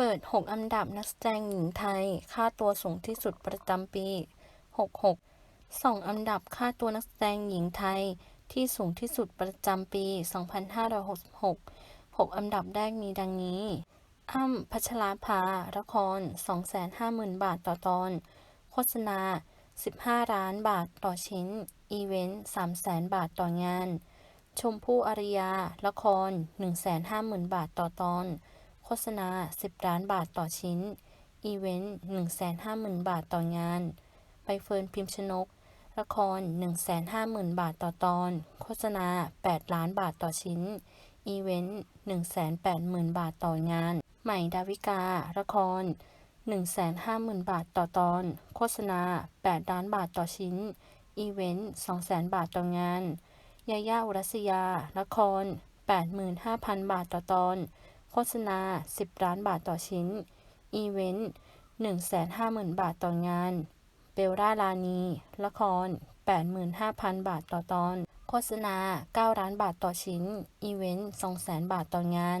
เปิด 6 อันดับนักแสดงหญิงไทย ค่าตัวสูงที่สุดประจำปี 66ส่องอันดับค่าตัวนักแสดงหญิงไทย ที่สูงที่สุดประจำปี 2566 6 อันดับแรกมีดังนี้ อ้ำพัชราภาละคร 250,000 บาทต่อตอน โฆษณา 15 ล้านบาทต่อชิ้น อีเวนต์ 300,000 บาทต่องาน ชมพู่อารยา ละคร 150,000 บาทต่อตอน โฆษณา 10 ล้านบาทต่อชิ้น อีเวนต์ 150,000 บาทต่องานใบเฟิร์นพิมพ์ชนก ละคร 150,000 บาทต่อตอน โฆษณา 8 ล้านบาทต่อชิ้น อีเวนต์ 180,000 บาทต่องาน ใหม่ดาวิกา ละคร 150,000 บาทต่อตอน โฆษณา 8 ล้านบาทต่อชิ้น อีเวนต์ 200,000 บาทต่องาน ยาย่าอุรัสยา ละคร 85,000 บาทต่อตอน โฆษณา 10 ล้านบาทต่อชิ้น อีเวนต์150,000 บาทต่องาน เบลล่าลานี ละคร 85,000 บาทต่อตอน โฆษณา 9 ล้านบาทต่อชิ้น อีเวนต์200,000 บาทต่องาน